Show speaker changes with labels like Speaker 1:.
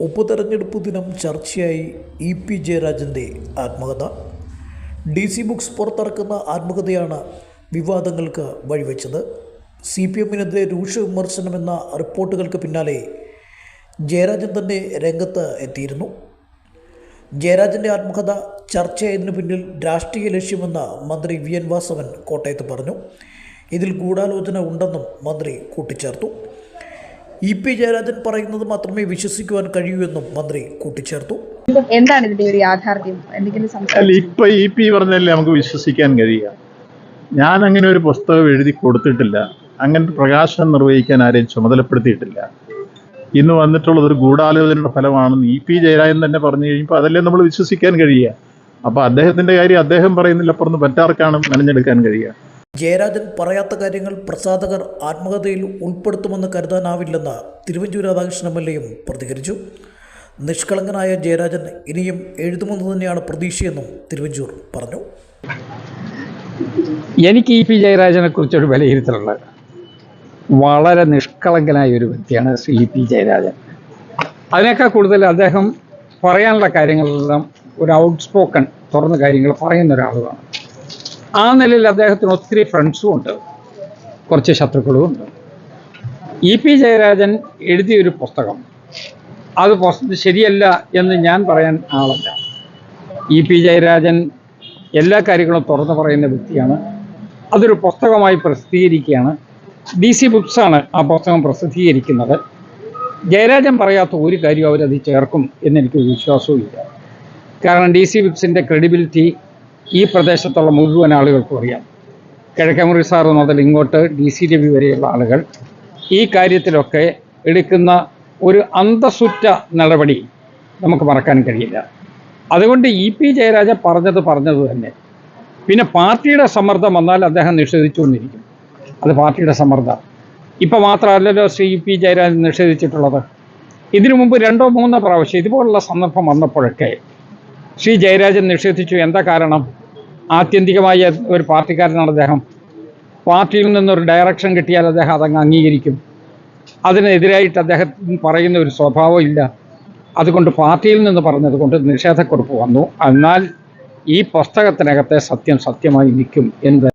Speaker 1: ഉപതെരഞ്ഞെടുപ്പ് ദിനം ചർച്ചയായി ഇ പി ജയരാജന്റെ ആത്മകഥ. ഡി സി ബുക്സ് പുറത്തിറക്കുന്ന ആത്മകഥയാണ് വിവാദങ്ങൾക്ക് വഴിവെച്ചത്. സി പി എമ്മിനെതിരെ രൂക്ഷ വിമർശനമെന്ന റിപ്പോർട്ടുകൾക്ക് പിന്നാലെ ജയരാജൻ തന്നെ രംഗത്ത് എത്തിയിരുന്നു. ജയരാജന്റെ ആത്മകഥ ചർച്ചയായതിനു പിന്നിൽ രാഷ്ട്രീയ ലക്ഷ്യമെന്ന് മന്ത്രി വി എൻ വാസവൻ കോട്ടയത്ത് പറഞ്ഞു. ഇതിൽ ഗൂഢാലോചന ഉണ്ടെന്നും മന്ത്രി കൂട്ടിച്ചേർത്തു. ഇ പി ജയരാജൻ പറയുന്നത് മാത്രമേ വിശ്വസിക്കുവാൻ കഴിയൂ എന്നും മന്ത്രി കൂട്ടിച്ചേർത്തു.
Speaker 2: എന്താണ് ഇതിന്റെ ഒരു യാഥാർത്ഥ്യം? എന്തെങ്കിലും
Speaker 3: അല്ല ഇപ്പൊ ഇ പി പറഞ്ഞല്ലേ നമുക്ക് വിശ്വസിക്കാൻ കഴിയുക. ഞാൻ അങ്ങനെ ഒരു പുസ്തകം എഴുതി കൊടുത്തിട്ടില്ല. അങ്ങനെ പ്രകാശനം നിർവഹിക്കാൻ ആരെയും ചുമതലപ്പെടുത്തിയിട്ടില്ല. ഇന്ന് വന്നിട്ടുള്ളത് ഒരു ഗൂഢാലോചനയുടെ ഫലമാണെന്ന് ഇ പി ജയരാജൻ തന്നെ പറഞ്ഞു കഴിയുമ്പോൾ അതല്ലേ നമ്മൾ വിശ്വസിക്കാൻ കഴിയുക? അപ്പൊ അദ്ദേഹത്തിന്റെ കാര്യം അദ്ദേഹം പറയുന്നില്ല അപ്പുറന്ന് മറ്റാർക്കാണ് മെനഞ്ഞെടുക്കാൻ കഴിയുക.
Speaker 1: ജയരാജൻ പറയാത്ത കാര്യങ്ങൾ പ്രസാധകർ ആത്മകഥയിൽ ഉൾപ്പെടുത്തുമെന്ന് കരുതാനാവില്ലെന്ന് തിരുവഞ്ചൂർ രാധാകൃഷ്ണൻ എം എൽ എയും പ്രതികരിച്ചു. നിഷ്കളങ്കനായ ജയരാജൻ ഇനിയും എഴുതുമെന്ന് തന്നെയാണ് പ്രതീക്ഷയെന്നും തിരുവഞ്ചൂർ പറഞ്ഞു.
Speaker 4: എനിക്ക് ഇ പി ജയരാജനെ കുറിച്ചൊരു വിലയിരുത്തലുള്ളത് വളരെ നിഷ്കളങ്കനായ ഒരു വ്യക്തിയാണ് ശ്രീ പി ജയരാജൻ. അതിനേക്കാൾ കൂടുതൽ അദ്ദേഹം പറയാനുള്ള കാര്യങ്ങളെല്ലാം ഒരു ഔട്ട് സ്പോക്കൺ തുറന്ന കാര്യങ്ങൾ പറയുന്ന ഒരാളുമാണ്. ആ നിലയിൽ അദ്ദേഹത്തിന് ഒത്തിരി ഫ്രണ്ട്സും ഉണ്ട്. കുറച്ച് ശത്രുക്കളും ഉണ്ട്. ഇ പി ജയരാജൻ എഴുതിയൊരു പുസ്തകം. അത് ശരിയല്ല എന്ന് ഞാൻ പറയാൻ ആളല്ല. ഇ പി ജയരാജൻ എല്ലാ കാര്യങ്ങളും തുറന്നു പറയുന്ന വ്യക്തിയാണ്. അതൊരു പുസ്തകമായി പ്രസിദ്ധീകരിക്കുകയാണ്. ഡി സി ബുക്സാണ് ആ പുസ്തകം പ്രസിദ്ധീകരിക്കുന്നത്. ജയരാജൻ പറയാത്ത ഒരു കാര്യവും അവരത് ചേർക്കും എന്നെനിക്ക് വിശ്വാസവും ഇല്ല കാരണം ഡി സി ബുക്സിന്റെ ക്രെഡിബിലിറ്റി ഈ പ്രദേശത്തുള്ള മുഴുവൻ ആളുകൾക്കും അറിയാം. കിഴക്കമുറി സാറ് മുതൽ ഇങ്ങോട്ട് ഡി സി രവി വരെയുള്ള ആളുകൾ ഈ കാര്യത്തിലൊക്കെ എടുക്കുന്ന ഒരു അന്തസുറ്റ നടപടി നമുക്ക് മറക്കാൻ കഴിയില്ല. അതുകൊണ്ട് ഇ പി ജയരാജ പറഞ്ഞത് പറഞ്ഞത് തന്നെ. പിന്നെ പാർട്ടിയുടെ സമ്മർദ്ദം വന്നാൽ അദ്ദേഹം നിഷേധിച്ചുകൊണ്ടിരിക്കും. അത് പാർട്ടിയുടെ സമ്മർദ്ദം. ഇപ്പോൾ മാത്രമല്ലല്ലോ ശ്രീ ഇ പി ജയരാജൻ നിഷേധിച്ചിട്ടുള്ളത്. ഇതിനു മുമ്പ് രണ്ടോ മൂന്നോ പ്രാവശ്യം ഇതുപോലുള്ള സന്ദർഭം വന്നപ്പോഴൊക്കെ ശ്രീ ജയരാജൻ നിഷേധിച്ചു. എന്താ കാരണം? ആത്യന്തികമായ ഒരു പാർട്ടിക്കാരനാണ് അദ്ദേഹം. പാർട്ടിയിൽ നിന്നൊരു ഡയറക്ഷൻ കിട്ടിയാൽ അദ്ദേഹം അതങ്ങ് അംഗീകരിക്കും. അതിനെതിരായിട്ട് അദ്ദേഹം പറയുന്ന ഒരു സ്വഭാവം ഇല്ല. അതുകൊണ്ട് പാർട്ടിയിൽ നിന്ന് പറഞ്ഞത് കൊണ്ട് നിഷേധക്കുറിപ്പ് വന്നു. എന്നാൽ ഈ പുസ്തകത്തിനകത്തെ സത്യം സത്യമായി നിൽക്കും എന്ന്